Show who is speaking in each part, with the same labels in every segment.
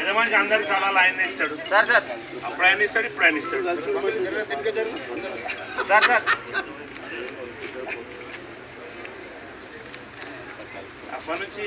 Speaker 1: యజమానికి అందరికి చాలా ఆయన ఇస్తాడు.
Speaker 2: Sir sir.
Speaker 1: అప్పుడు ఆయన ఇస్తాడు ఇప్పుడు ఆయన ఇస్తాడు.
Speaker 2: Sir sir.
Speaker 1: అప్పటి నుంచి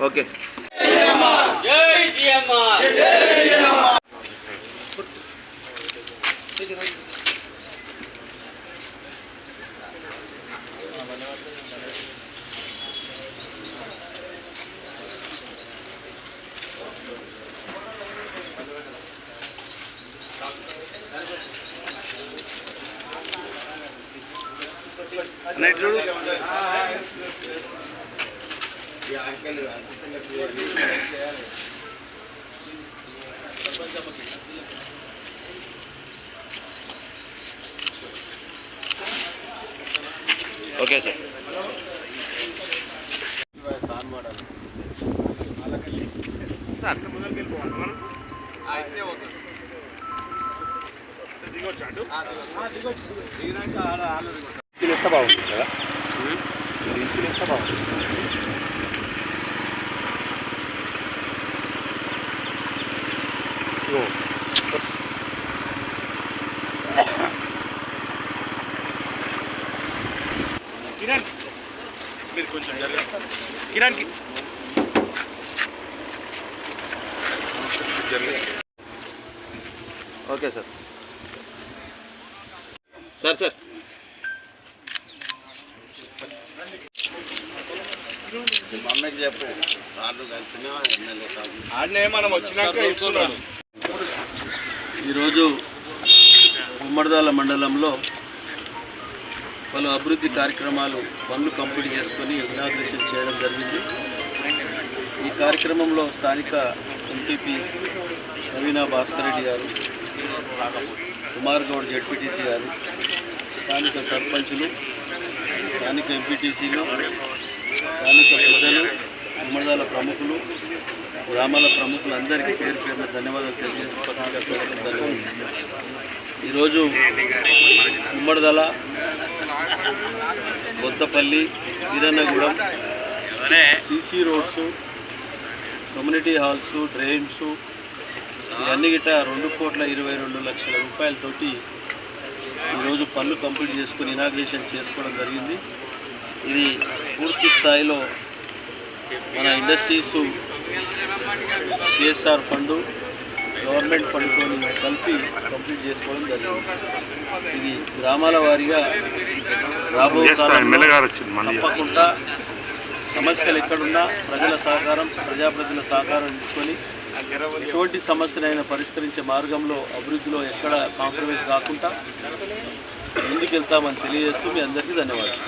Speaker 1: Okay. Thank you.
Speaker 2: Okay sir.
Speaker 1: అట్లా ముందరికి వెళ్ళిపోవాలి. మనం అయితే ఓకే దిగొచ్చాడు దిగొచ్చు. దిగినాక ఆడ ఆలో దిగొచ్చు
Speaker 3: ఎంత బాగుంది కదా? Hmm. ఇంచులు ఎంత బాగుంది
Speaker 1: కిరణ్ మీరు కొంచెం జరగండి. కిరణ్కి.
Speaker 2: Okay sir. Sir sir. మమ్మీకి చెప్పు. సార్లు కలిసిన ఎమ్మెల్యే సార్
Speaker 1: ఆడనే మనం వచ్చినాక ఇస్తున్నాను
Speaker 4: ఈరోజు ఉమ్మడిదాల మండలంలో పలు అభివృద్ధి కార్యక్రమాలు పనులు కంప్లీట్ చేసుకొని ఇనాగ్రేషన్ చేయడం జరిగింది. ఈ కార్యక్రమంలో స్థానిక ఎంపీపీ నవీనా భాస్కర్ రెడ్డి గారు కుమార్ గౌడ్ జెడ్పీటీసీ గారు స్థానిక సర్పంచులు స్థానిక ఎంపీటీసీలు స్థానిక పెద్దలు ప్రముఖులు గ్రామాల ప్రముఖులందరికీ పేరు పేరున ధన్యవాదాలు తెలియజేసి పత్రికా స్వాగతం ఈరోజు Ummadidala Kothapalli Veerannagudem CC roads community halls drains ఇవన్నీ గిట్ట రెండు కోట్ల ఇరవై రెండు లక్షల రూపాయలతోటి ఈరోజు పనులు కంప్లీట్ చేసుకుని ఇనాగ్రేషన్ చేసుకోవడం జరిగింది. ఇది పూర్తి స్థాయిలో మన ఇండస్ట్రీస్ సిఎస్ఆర్ ఫండ్ గవర్నమెంట్ ఫండ్తో కలిపి కంప్లీట్ చేసుకోవడం జరిగింది. ఇది గ్రామాల వారీగా రాబో తప్పకుండా సమస్యలు ఎక్కడున్నా ప్రజల సహకారం ప్రజాప్రతినిధుల సహకారం తీసుకొని ఎటువంటి సమస్యనైనా పరిష్కరించే మార్గంలో అభివృద్ధిలో ఎక్కడ కాంప్రమైజ్ కాకుండా ముందుకెళ్తామని తెలియజేస్తూ మీ అందరికీ ధన్యవాదాలు.